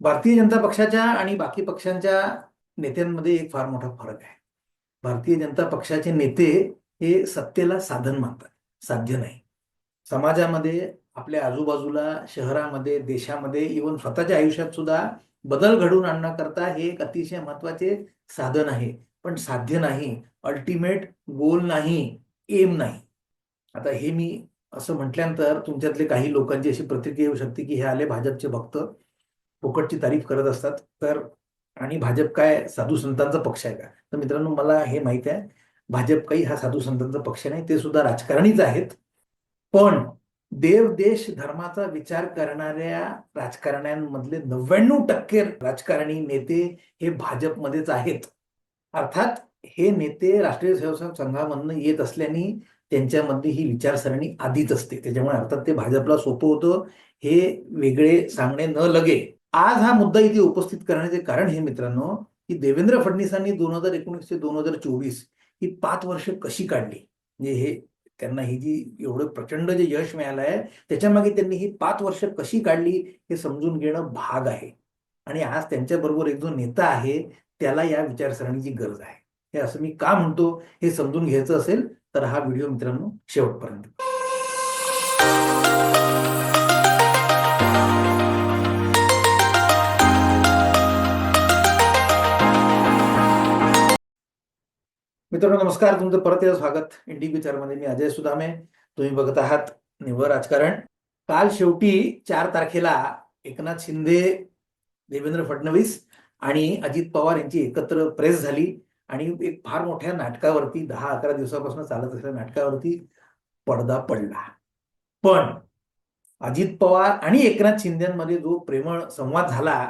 भारतीय जनता पक्षाच्या आणि बाकी पक्षांच्या नेत्यांमध्ये एक फार मोठा फरक आहे. भारतीय जनता पक्षाचे नेते हे सत्तेला साधन मानतात साध्य नाही. समाजामध्ये आपल्या आजूबाजूला शहरामध्ये देशामध्ये इवन स्वतःच्या आयुष्यात सुद्धा बदल घडवून आणण्याकरता हे एक अतिशय महत्त्वाचे साधन आहे. पण साध्य नाही अल्टिमेट गोल नाही एम नाही. आता हे मी असं म्हटल्यानंतर तुमच्यातले काही लोकांची अशी प्रतिक्रिया येऊ शकते की हे आले भाजपचे भक्त. फुकटची तारीफ करत असतात. तर आणि भाजप काय साधू संतांचा पक्ष आहे का? तर मित्रांनो मला हे माहिती आहे भाजप काही हा साधू संतांचा पक्ष नाही ते सुद्धा राजकारणीच आहेत. पण देव देश धर्माचा विचार करणाऱ्या राजकारण्यांमधले नव्याण्णव टक्के राजकारणी नेते हे भाजपमध्येच आहेत. अर्थात हे नेते राष्ट्रीय स्वयंसेवक संघामधनं येत असल्याने त्यांच्यामध्ये ही विचारसरणी आधीच असते. त्याच्यामुळे अर्थात ते भाजपला सोपं होतं हे वेगळे सांगणे न लगे. आज हा मुद्दा इथे उपस्थित करण्याचे कारण हे मित्रांनो की देवेंद्र फडणवीसांनी दोन हजार एकोणीस ते दोन हजार चोवीस ही पाच वर्ष कशी काढली? म्हणजे हे त्यांना ही जी एवढं प्रचंड जे यश मिळालं आहे त्याच्यामागे त्यांनी ही पाच वर्ष कशी काढली हे समजून घेणं भाग आहे. आणि आज त्यांच्याबरोबर एक जो नेता आहे त्याला या विचारसरणीची गरज आहे. हे असं मी का म्हणतो हे समजून घ्यायचं असेल तर हा व्हिडिओ मित्रांनो शेवटपर्यंत मित्रांनो नमस्कार. तुमचं परत एकदा स्वागत. इंडी विचारमध्ये मी अजय सुदामे. तुम्ही बघत आहात निव्वळ राजकारण. काल शेवटी चार तारखेला एकनाथ शिंदे देवेंद्र फडणवीस आणि अजित पवार यांची एकत्र प्रेस झाली. आणि एक फार मोठ्या नाटकावरती दहा अकरा दिवसापासून चालत असलेल्या नाटकावरती पडदा पडला. पण अजित पवार आणि एकनाथ शिंदेमध्ये जो प्रेमळ संवाद झाला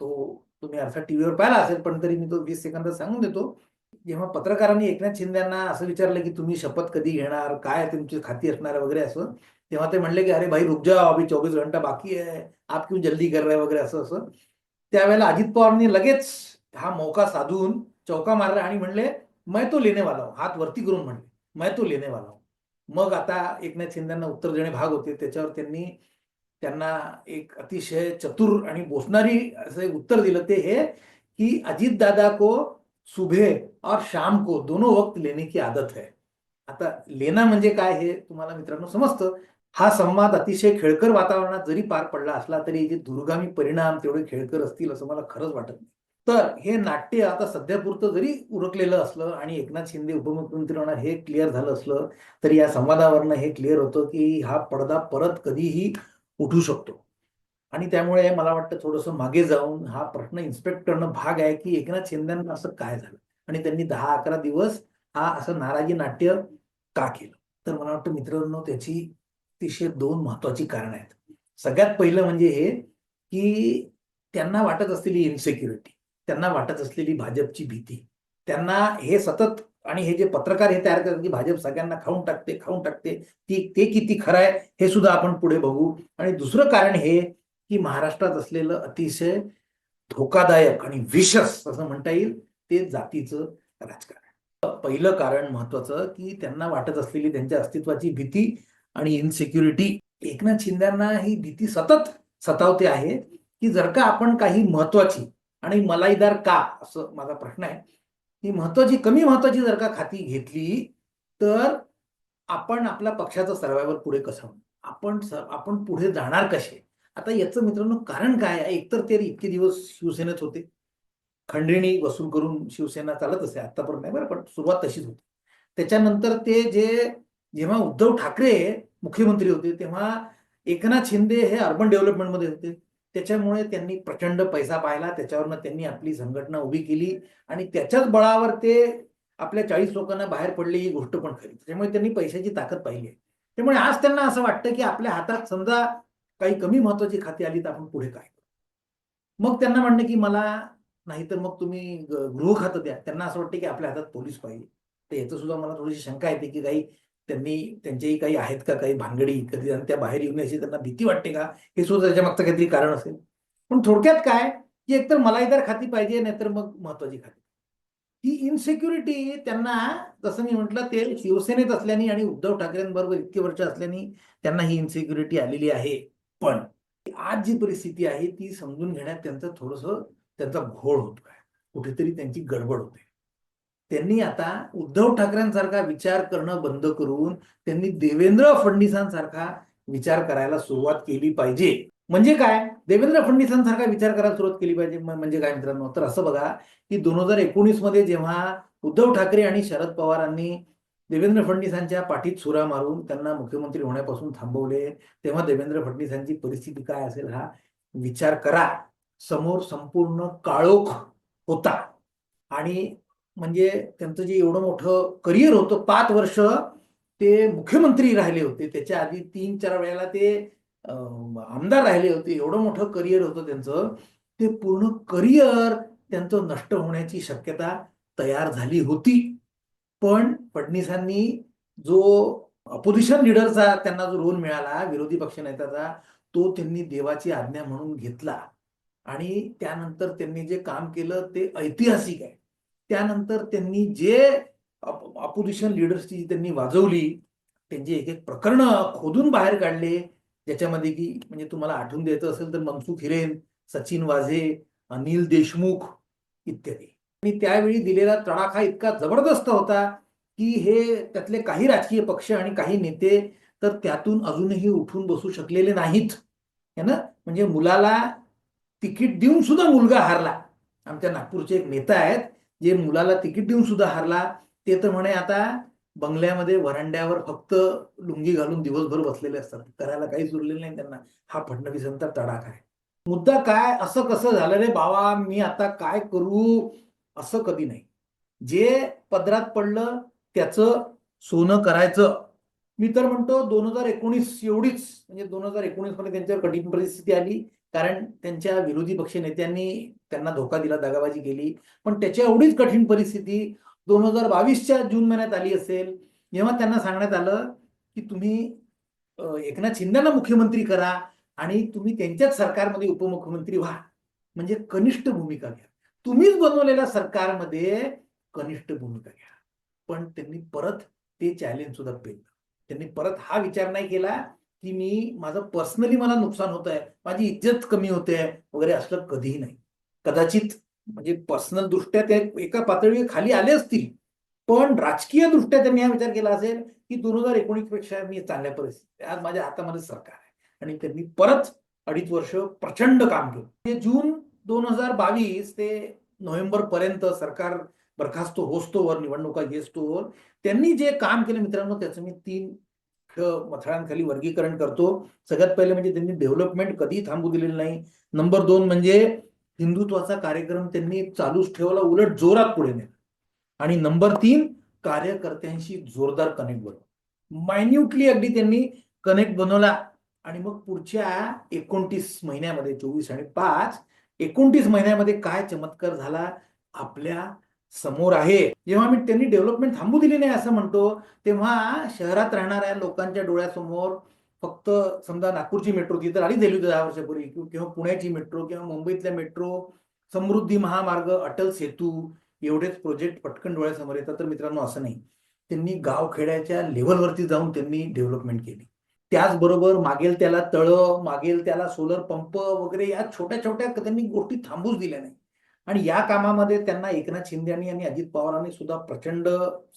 तो तुम्ही अर्थात टीव्हीवर पाहिला असेल पण तरी मी तो वीस सेकंदात सांगून देतो. जेव्हा पत्रकारांनी एकनाथ शिंदेना असं विचारलं की तुम्ही शपथ कधी घेणार काय तुमची खाती असणार वगैरे असं तेव्हा ते म्हणले की अरे भाई रुक जाओ अभी चोवीस घंटा बाकी आहे आप क्यों जल्दी कर रहे हो वगैरे असं असं. त्यावेळेला अजित पवारनी लगेच हा मौका साधून चौका मारला आणि म्हणले मैं तो लेने वाला हूं. हात वरती करून म्हणले मैं तो लेने वाला हूं. मग आता एकनाथ शिंदेना उत्तर देणे भाग होते. त्याच्यावर त्यांनी त्यांना एक अतिशय चतुर आणि बोसणारी असं उत्तर दिलं ते हे की अजित दादा को सुबह और शाम को दोनों वक्त लेने की आदत है। आता लेना म्हणजे काय हे तुम्हाला मित्रांनो समजतं. हा संवाद अतिशय खेळकर वातावरणात जरी पार पडला असला तरी जे दुर्गामी परिणाम तेवढे खेळकर असतील असं मला खरंच वाटत नाही. तर हे नाट्य आता सध्यापुरतं जरी उरकलेलं असलं आणि एकनाथ शिंदे उपमुख्यमंत्री होणार हे क्लिअर झालं असलं तरी या संवादावरनं हे क्लिअर होतं की हा पडदा परत कधीही उठू शकतो. आणि त्यामुळे मला वाटतं थोडंसं मागे जाऊन हा प्रश्न इन्स्पेक्ट करणं भाग आहे की एकनाथ शिंदेना असं काय झालं? आणि त्यांनी दहा अकरा दिवस हा असं नाराजी नाट्य का केलं? तर मला वाटतं मित्रांनो त्याची अतिशय दोन महत्वाची कारण आहेत. सगळ्यात पहिलं म्हणजे हे की त्यांना वाटत असलेली इन्सेक्युरिटी त्यांना वाटत असलेली भाजपची भीती त्यांना हे सतत आणि हे जे पत्रकार हे तयार करतात की भाजप सगळ्यांना खाऊन टाकते खाऊन टाकते ती ते किती खरं आहे हे सुद्धा आपण पुढे बघू. आणि दुसरं कारण हे की महाराष्ट्रात असलेलं अतिशय धोकादायक आणि विशस असं म्हणता येईल ते जातीचं राजकारण. पहिलं कारण महत्वाचं की त्यांना वाटत असलेली त्यांच्या अस्तित्वाची भीती आणि इनसिक्युरिटी एकनाथ शिंद्यांना ही भीती सतत सतावते आहे की जर का आपण काही महत्वाची आणि मलाईदार का असं माझा प्रश्न आहे ही महत्वाची कमी महत्वाची जर का खाती घेतली तर आपण आपल्या पक्षाचं सर्वायवर पुढे कसं आपण आपण पुढे जाणार कसे? आता याचं मित्रांनो कारण काय? आहे एकतर ते इतके दिवस शिवसेनेत होते. खंडणी वसूल करून शिवसेना चालत असे आतापर्यंत नाही बरं पण सुरुवात तशीच होती. त्याच्यानंतर ते जे जेव्हा उद्धव ठाकरे मुख्यमंत्री होते तेव्हा एकनाथ शिंदे हे अर्बन डेव्हलपमेंटमध्ये होते. त्याच्यामुळे त्यांनी प्रचंड पैसा पाहिला. त्याच्यावरनं त्यांनी आपली संघटना उभी केली आणि त्याच्याच बळावर ते आपल्या चाळीस लोकांना बाहेर पडली ही गोष्ट पण खरी. त्याच्यामुळे त्यांनी पैशाची ताकद पाहिली आहे. त्यामुळे आज त्यांना असं वाटतं की आपल्या हातात समजा काही कमी महत्वाची खाती आली तर आपण पुढे काय मग त्यांना म्हणणं की मला नाहीतर मग तुम्ही गृह खातं द्या. त्यांना असं वाटतं की आपल्या हातात पोलीस पाहिजे. तर याचं सुद्धा मला थोडीशी शंका येते की काही त्यांनी त्यांच्याही काही आहेत का? काही भानगडी कधी त्या बाहेर येऊन याची त्यांना भीती वाटते का? हे सुद्धा त्याच्या मागचं काहीतरी कारण असेल. पण थोडक्यात काय? की एकतर मलाईदार खाती पाहिजे नाहीतर मग महत्वाची खाती. ही इनसेक्युरिटी त्यांना जसं मी म्हटलं ते शिवसेनेत असल्याने आणि उद्धव ठाकरेंबरोबर इतके वर्ष असल्याने त्यांना ही इनसेक्युरिटी आलेली आहे. पण आज जी परिस्थिती आहे ती समजून घेण्यात त्यांचं थोडस त्यांचा घोळ होतोय. कुठेतरी त्यांची गडबड होते. त्यांनी आता उद्धव ठाकरेंसारखा विचार करणं बंद करून त्यांनी देवेंद्र फडणवीसांसारखा विचार करायला सुरुवात केली पाहिजे. म्हणजे काय? देवेंद्र फडणवीसांसारखा विचार करायला सुरुवात केली पाहिजे. म्हणजे काय मित्रांनो? तर असं बघा की दोन हजार एकोणीसमध्ये जेव्हा उद्धव ठाकरे आणि शरद पवारांनी देवेंद्र फडणवीसांच्या पाठीत सुरा मारून त्यांना मुख्यमंत्री होण्यापासून थांबवले. तेव्हा देवेंद्र फडणवीसांची परिस्थिती काय असेल हा विचार करा. समोर संपूर्ण काळोख होता. आणि म्हणजे त्यांचं जे एवढं मोठं करिअर होतं पाच वर्ष ते मुख्यमंत्री राहिले होते. त्याच्या आधी तीन चार वेळेला ते आमदार राहिले होते. एवढं मोठं करिअर होतं त्यांचं. ते पूर्ण करिअर त्यांचं नष्ट होण्याची शक्यता तयार झाली होती. पण फडणवीसांनी जो अपोजिशन लिडरचा त्यांना जो रोल मिळाला विरोधी पक्षनेत्याचा तो त्यांनी देवाची आज्ञा म्हणून घेतला. आणि त्यानंतर त्यांनी जे काम केलं ते ऐतिहासिक आहे. त्यानंतर त्यांनी जे अपोजिशन लिडर्सची त्यांनी वाजवली त्यांची एक एक प्रकरणं खोदून बाहेर काढले ज्याच्यामध्ये की म्हणजे तुम्हाला आठवून द्यायचं असेल तर मनसुख हिरेन सचिन वाझे अनिल देशमुख इत्यादी. मी त्यावेळी दिलेला तडाखा इतका जबरदस्त होता की हे त्यातले काही राजकीय पक्ष आणि काही नेते तर त्यातून अजूनही उठून बसू शकलेले नाहीत. है ना? म्हणजे मुलाला तिकीट देऊन सुद्धा मुलगा हारला. आमच्या नागपूरचे एक नेता आहेत जे मुलाला तिकीट देऊन सुद्धा हारला ते तर म्हणे आता बंगल्यामध्ये वरांड्यावर फक्त लुंगी घालून दिवसभर बसलेले असतात. करायला काहीच उरलेलं नाही त्यांना. हा फडणवीसांचा तडाखा आहे. मुद्दा काय? असं कसं झालं रे बाबा? मी आता काय करू? असं कधी नाही. जे पदरात पडलं त्याचं सोनं करायचं. मी तर म्हणतो दोन हजार एकोणीस एवढीच म्हणजे दोन हजार एकोणीसमध्ये त्यांच्यावर कठीण परिस्थिती आली. कारण त्यांच्या विरोधी पक्ष नेत्यांनी त्यांना धोका दिला दगाबाजी केली. पण त्याच्या एवढीच कठीण परिस्थिती दोन हजार बावीसच्या जून महिन्यात आली असेल. जेव्हा त्यांना सांगण्यात आलं की तुम्ही एकनाथ शिंदेना मुख्यमंत्री करा आणि तुम्ही त्यांच्याच सरकारमध्ये उपमुख्यमंत्री व्हा. म्हणजे कनिष्ठ भूमिका घ्या. तुम्हीच बनवलेल्या सरकारमध्ये कनिष्ठ भूमिका घ्या. पण त्यांनी परत ते चॅलेंज सुद्धा पेललं त्यांनी परत हा विचार नाही केला की मी माझं पर्सनली मला नुकसान होत आहे माझी इज्जत कमी होते वगैरे असलं कधीही नाही. कदाचित म्हणजे पर्सनल दृष्ट्या ते एका पातळीवर खाली आले असतील पण राजकीय दृष्ट्या त्यांनी हा विचार केला असेल की दोन हजार एकोणीसपेक्षा मी चांगल्या परिस्थिती आज माझ्या हातामध्ये सरकार आहे. आणि त्यांनी परत अडीच वर्ष प्रचंड काम केलं. म्हणजे जून दोन हजार बावीस ते नोव्हेंबर पर्यंत सरकार बरखास्त होस्तोवर निवडणुका येस्तोवर त्यांनी जे काम केलं मित्रांनो त्याचं मी तीन ख- मथळांखाली वर्गीकरण करतो. सगळ्यात पहिले म्हणजे त्यांनी डेव्हलपमेंट कधी थांबू दिलेलं नाही. नंबर दोन म्हणजे हिंदुत्वाचा कार्यक्रम त्यांनी चालूच ठेवला उलट जोरात पुढे नेला. आणि नंबर तीन कार्यकर्त्यांशी जोरदार कनेक्ट बनवला. मायन्युटली अगदी त्यांनी कनेक्ट बनवला. आणि मग पुढच्या एकोणतीस महिन्यामध्ये चोवीस आणि पाच एकोणतीस महिन्यामध्ये काय चमत्कार झाला आपल्यासमोर आहे. जेव्हा मी त्यांनी डेव्हलपमेंट थांबू दिली नाही असं म्हणतो तेव्हा शहरात राहणाऱ्या लोकांच्या डोळ्यासमोर फक्त समजा नागपूरची मेट्रो ती तर आली गेली होती दहा वर्षापूर्वी किंवा किंवा पुण्याची मेट्रो किंवा मुंबईतल्या मेट्रो समृद्धी महामार्ग अटल सेतू एवढेच प्रोजेक्ट पटकन डोळ्यासमोर येतात. तर मित्रांनो असं नाही. त्यांनी गावखेड्याच्या लेवलवरती जाऊन त्यांनी डेव्हलपमेंट केली. त्याचबरोबर मागेल त्याला तळं मागेल त्याला सोलर पंप वगैरे या छोट्या छोट्या त्यांनी गोष्टी थांबूच दिल्या नाही आणि या कामामध्ये त्यांना एकनाथ शिंदे आणि अजित पवारांनी सुद्धा प्रचंड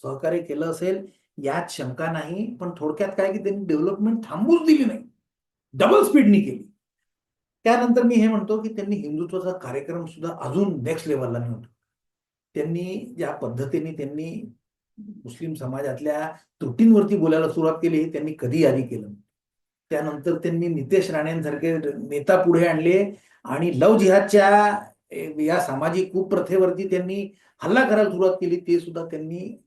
सहकार्य केलं असेल यात शंका नाही पण थोडक्यात काय की त्यांनी डेव्हलपमेंट थांबूच दिली नाही. डबल स्पीडनी केली. त्यानंतर मी हे म्हणतो की त्यांनी हिंदुत्वाचा कार्यक्रम सुद्धा अजून नेक्स्ट लेवलला नेऊन त्यांनी ज्या पद्धतीने त्यांनी मुस्लिम समाजातल्या त्रुटींवरती बोलायला सुरुवात केली हे त्यांनी कधी आधी केलं त्यानंतर त्यांनी नितेश राणेंसारखे नेता पुढे आणले आणि लव जिहादच्या या सामाजिक कुप्रथेवरती त्यांनी हल्ला करायला सुरुवात केली. ते सुद्धा त्यांनी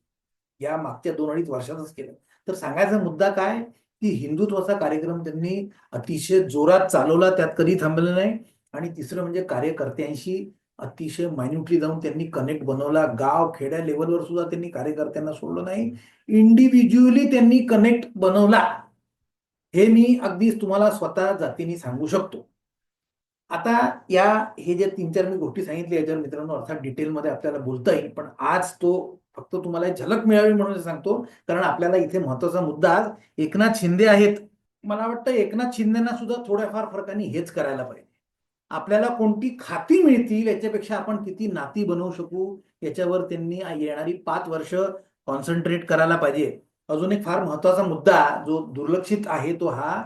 या मागच्या दोन अडीच वर्षातच केलं. तर सांगायचा मुद्दा काय? की हिंदुत्वाचा कार्यक्रम त्यांनी अतिशय जोरात चालवला. त्यात कधी थांबलं नाही. आणि तिसरं म्हणजे कार्यकर्त्यांशी अतिशय मायन्युटली जाऊन त्यांनी कनेक्ट बनवला. गाव खेड्या लेवलवर सुद्धा त्यांनी कार्यकर्त्यांना सोडलं नाही. इंडिव्हिज्युअली त्यांनी कनेक्ट बनवला. हे मी अगदी तुम्हाला स्वतः जातीने सांगू शकतो. आता या हे जे तीन चार मी गोष्टी सांगितल्या याच्यावर मित्रांनो अर्थात डिटेलमध्ये आपल्याला बोलता येईल पण आज तो फक्त तुम्हाला झलक मिळावी म्हणून सांगतो कारण आपल्याला इथे महत्त्वाचा मुद्दा आज एकनाथ शिंदे आहेत. मला वाटतं एकनाथ शिंदेना सुद्धा थोड्याफार फरकाने हेच करायला पाहिजे. आपल्याला कोणती खाती मिळतील याच्यापेक्षा आपण किती नाती बनवू शकू याच्यावर त्यांनी येणारी पाच वर्ष कॉन्सन्ट्रेट करायला पाहिजे. अजून एक फार महत्त्वाचा मुद्दा जो दुर्लक्षित आहे तो हा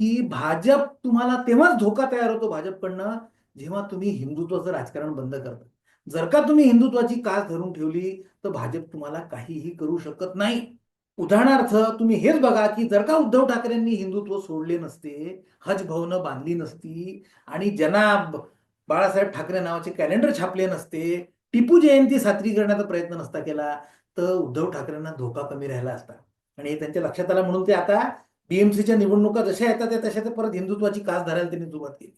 की भाजप तुम्हाला तेव्हाच धोका तयार होतो भाजपकडनं जेव्हा तुम्ही हिंदुत्वाचं राजकारण बंद करता. जर का तुम्ही हिंदुत्वाची कास धरून ठेवली तर भाजप तुम्हाला काहीही करू शकत नाही. उदाहरणार्थ तुम्ही हेच बघा की जर का उद्धव ठाकरेंनी हिंदुत्व सोडले नसते हज भवनं बांधली नसती आणि जनाब बाळासाहेब ठाकरे नावाचे कॅलेंडर छापले नसते टिपू जयंती साजरी करण्याचा प्रयत्न नसता केला तर उद्धव ठाकरेंना धोका कमी राहिला असता. आणि हे त्यांच्या लक्षात आलं म्हणून ते आता बीएमसीच्या निवडणुका जशा येतात त्या तशा ते परत हिंदुत्वाची कास धरायला त्यांनी सुरुवात केली.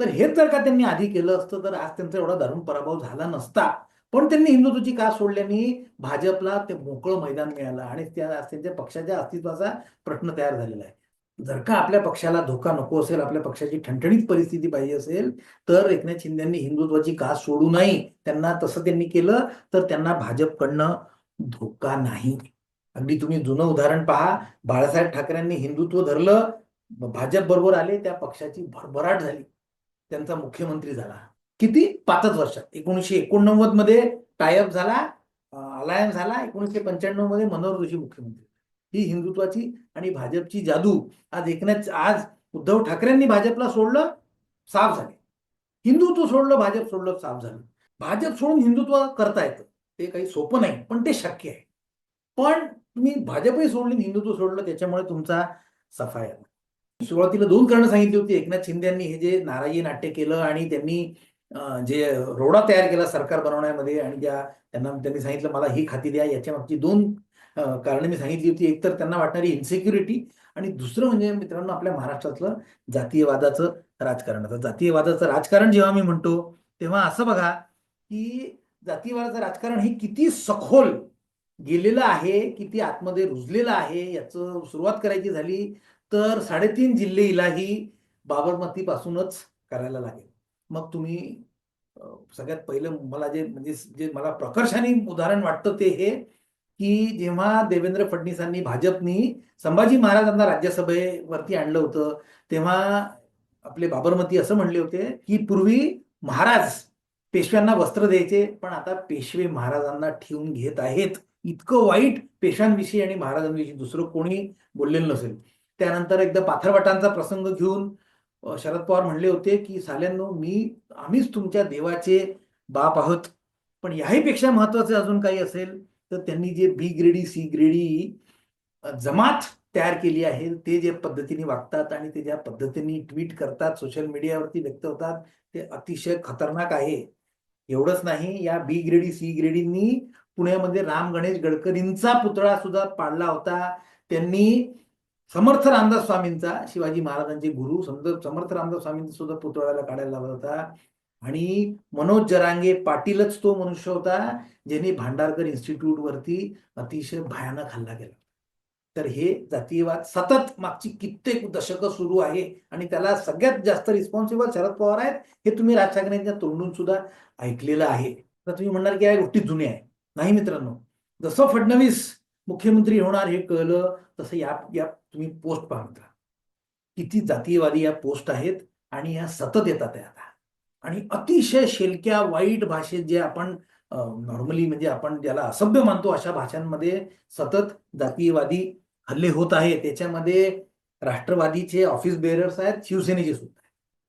तर हेच जर का त्यांनी आधी केलं असतं तर आज त्यांचा एवढा दारुण पराभव झाला नसता. पण त्यांनी हिंदुत्वाची कास सोडल्याने भाजपला ते मोकळं मैदान मिळालं आणि त्या त्यांच्या पक्षाच्या अस्तित्वाचा प्रश्न तयार झालेला आहे. जर का आपल्या पक्षाला धोका नको असेल आपल्या पक्षाची ठणठणीत परिस्थिती पाहिजे असेल तर एकनाथ शिंदेंनी हिंदुत्वाची कास सोडू नये त्यांना तसं त्यांनी केलं तर त्यांना भाजपकडनं धोका नाही. अगदी तुम्ही जुनं उदाहरण पहा बाळासाहेब ठाकरेंनी हिंदुत्व धरलं भाजप बरोबर आले त्या पक्षाची भरभराट झाली. त्यांचा मुख्यमंत्री झाला. किती? पाचच वर्षात. एकोणीसशे एकोणनव्वदमध्ये टायअप झाला अलायन्स झाला एकोणीसशे पंच्याण्णवमध्ये मनोहर जोशी मुख्यमंत्री. ही हिंदुत्वाची आणि भाजपची जादू आज एकनाथ आज उद्धव ठाकरेंनी भाजपला सोडलं साफ झाले. हिंदुत्व सोडलं भाजप सोडलं साफ झालं. भाजप सोडून हिंदुत्व करता येतं ते काही सोपं नाही पण ते शक्य आहे. पण तुम्ही भाजपही सोडली हिंदुत्व सोडलं त्याच्यामुळे तुमचा सफाया सुरुवातीला दोन कारण सांगितली होती. एकनाथ शिंदे यांनी हे जे नाराजी नाट्य केलं आणि त्यांनी जे रोडा तयार केला सरकार बनवण्यामध्ये आणि ज्या त्यांना त्यांनी सांगितलं मला ही खाती द्या. याच्या मागची दोन कारण मी सांगितली होती. एक तर त्यांना वाटणारी इन्सेक्युरिटी आणि दुसरं म्हणजे मित्रांनो आपल्या महाराष्ट्रातलं जातीयवादाचं राजकारण. आता जातीयवादाचं राजकारण जेव्हा मी म्हणतो तेव्हा असं बघा की जातीयवादाचं राजकारण हे किती सखोल गेलेलं आहे किती आतमध्ये रुजलेलं आहे याचं सुरुवात करायची झाली तर साडेतीन जिल्हे इलाही बाबरमतीपासूनच करायला लागेल. मग तुम्ही सगळ्यात पहिलं मला जे म्हणजे जे मला प्रकर्षाने उदाहरण वाटतं ते हे की जेव्हा देवेंद्र फडणवीसांनी भाजपनी संभाजी महाराजांना राज्यसभेवरती आणलं होतं तेव्हा आपले बाबरमती असं म्हणले होते की पूर्वी महाराज पेशव्यांना वस्त्र द्यायचे पण आता पेशवे महाराजांना ठेवून घेत आहेत. इतकं वाईट पेशव्यांविषयी आणि महाराजांविषयी दुसरं कोणी बोललेलं नसेल. त्यानंतर एकदा पाथरवटांचा प्रसंग घेऊन शरद पवार म्हणले होते की साल्यांनो मी आम्हीच तुमच्या देवाचे बाप आहोत पण याहीपेक्षा महत्त्वाचे अजून काही असेल? तर त्यांनी जे बी ग्रेडी सी ग्रेडी जमात तयार केली आहे ते जे पद्धतीने वागतात आणि ते ज्या पद्धतीने ट्विट करतात सोशल मीडियावरती व्यक्त होतात ते अतिशय खतरनाक आहे. एवढंच नाही या बी ग्रेडी सी ग्रेडींनी पुण्यामध्ये राम गणेश गडकरींचा पुतळा सुद्धा पाडला होता. त्यांनी समर्थ रामदास स्वामींचा शिवाजी महाराजांचे गुरु समर्थ रामदास स्वामींचा सुद्धा पुतळ्याला काढायला लावला होता. आणि मनोज जरांगे पाटीलच तो मनुष्य होता ज्यांनी भांडारकर इन्स्टिट्यूट वरती अतिशय भयानक हल्ला केला. तर हे जातीयवाद सतत मागची कित्येक दशकं सुरू आहे आणि त्याला सगळ्यात जास्त रिस्पॉन्सिबल शरद पवार आहेत हे तुम्ही राज ठाकरेंच्या तोंडून सुद्धा ऐकलेलं आहे. तर तुम्ही म्हणणार की या गोष्टी जुन्या आहे नाही मित्रांनो जसं फडणवीस मुख्यमंत्री होणार हे कळलं तसं या या तुम्ही पोस्ट पाहता किती जातीयवादी या पोस्ट आहेत आणि या सतत येतात आता. आणि अतिशय शेलक्या वाईट भाषेत जे आपण नॉर्मली म्हणजे आपण ज्याला असभ्य मानतो अशा भाषांमध्ये सतत जातीयवादी हल्ले होत आहे त्याच्यामध्ये राष्ट्रवादीचे ऑफिस बेअरर्स आहेत शिवसेनेचे सुद्धा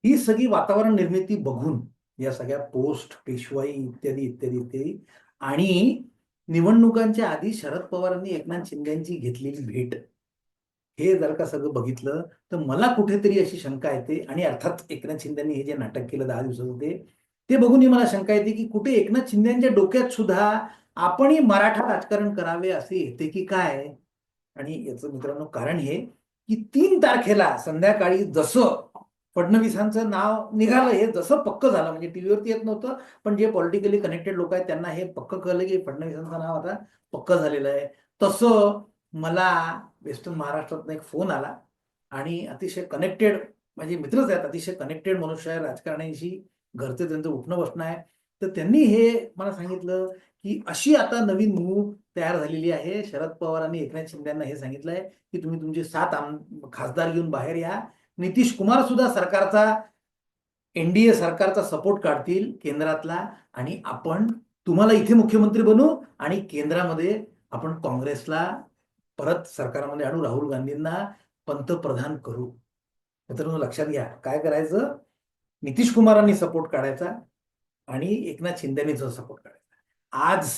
ही सगळी वातावरण निर्मिती बघून या सगळ्या पोस्ट पेशवाई इत्यादी इत्यादी इत्यादी आणि निवडणुकांच्या आधी शरद पवारांनी एकनाथ शिंदेची घेतलेली भेट हे जर का सगळं बघितलं तर मला कुठेतरी अशी शंका येते आणि अर्थात एकनाथ शिंदेनी हे जे नाटक केलं दहा दिवसाचं ते ते बघूनही मला शंका येते की कुठे एकनाथ शिंदेच्या डोक्यात सुद्धा आपणही मराठा राजकारण करावे असे येते की काय? आणि याचं मित्रांनो कारण हे की तीन तारखेला संध्याकाळी जसं फडणवीसांचं नाव निघालं हे जसं पक्क झालं म्हणजे टीव्हीवरती येत नव्हतं पण जे पॉलिटिकली कनेक्टेड लोक आहेत त्यांना हे पक्क कळलं की फडणवीसांचं नाव आता पक्क झालेलं आहे. तसं मला वेस्टर्न महाराष्ट्रातनं एक फोन आला आणि अतिशय कनेक्टेड म्हणजे मित्रच आहेत अतिशय कनेक्टेड मनुष्य आहे राजकारण्यांशी घरचे त्यांचं उठणं बसणं आहे. तर त्यांनी हे मला सांगितलं की अशी आता नवीन मूव तयार झालेली आहे. शरद पवारांनी एकनाथ शिंदेना हे सांगितलंय की तुम्ही तुमचे सात आम खासदार घेऊन बाहेर या. नितीश कुमार सुद्धा सरकारचा एनडीए सरकारचा सपोर्ट काढतील केंद्रातला आणि आपण तुम्हाला इथे मुख्यमंत्री बनू आणि केंद्रामध्ये आपण काँग्रेसला परत सरकारमध्ये आणू राहुल गांधींना पंतप्रधान करू. मित्रांनो लक्षात घ्या काय करायचं? नितीश कुमारांनी सपोर्ट काढायचा आणि एकनाथ शिंदेनी सपोर्ट काढायचा. आज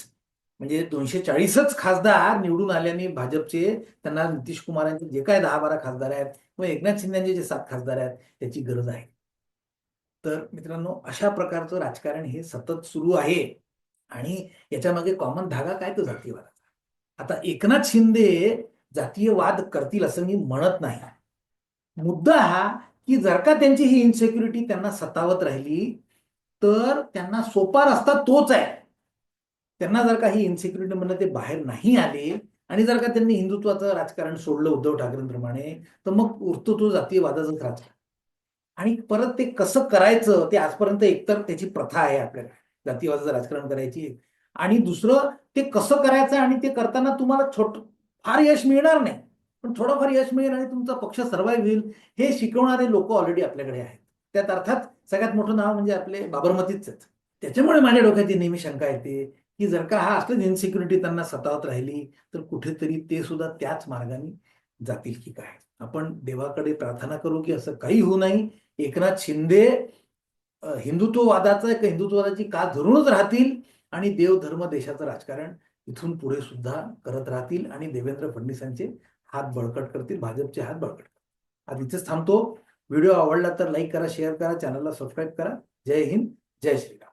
म्हणजे दोनशे चाळीसच खासदार निवडून आल्याने भाजपचे त्यांना नितीश कुमारांचे जे काय दहा बारा खासदार आहेत व एकनाथ शिंदेचे जे सात खासदार आहेत त्याची गरज आहे. तर मित्रांनो अशा प्रकारचं राजकारण हे सतत सुरू आहे आणि याच्यामागे कॉमन धागा काय तो जातीयवादाचा आता एकनाथ शिंदे जातीयवाद करतील असं मी म्हणत नाही. मुद्दा हा की जर का त्यांची ही इन्सेक्युरिटी त्यांना सतावत राहिली तर त्यांना सोपा रस्ता तोच आहे. त्यांना जर का ही इन्सेक्युरिटी म्हणलं ते बाहेर नाही आले आणि जर का त्यांनी हिंदुत्वाचं राजकारण सोडलं उद्धव ठाकरेंप्रमाणे तर मग उरतो तो जातीयवादाचंच राजकारण. आणि परत ते कसं करायचं ते आजपर्यंत एकतर त्याची प्रथा आहे आपल्याला जातीयवादाचं राजकारण करायची. आणि दुसरं ते कसं करायचं आणि ते करताना तुम्हाला छोट फार यश मिळणार नाही. पण थोडंफार यश मिळेल आणि तुमचा पक्ष सर्वाईव्ह होईल हे शिकवणारे लोक ऑलरेडी आपल्याकडे आहेत. त्यात अर्थात सगळ्यात मोठं नाव म्हणजे आपले बाबरमतीच आहेत. त्याच्यामुळे माझ्या डोक्यात नेहमी शंका येते की जर का हा असलीच इन्सिक्युरिटी त्यांना सतावत राहिली तर कुठेतरी ते सुद्धा त्याच मार्गाने जातील की काय? आपण देवाकडे प्रार्थना करू की असं काही होऊ नाही एकनाथ शिंदे हिंदुत्ववादाचा एक हिंदुत्ववादाची का धरूनच राहतील. आणि देव धर्म देशाचं राजकारण इथून पुढे सुद्धा करत राहतील आणि देवेंद्र फडणवीसांचे हात बळकट करतील भाजपचे हात बळकट करतील. आज इथेच थांबतो. व्हिडिओ आवडला तर लाईक करा शेअर करा चॅनलला सबस्क्राईब करा. जय हिंद जय श्रीराम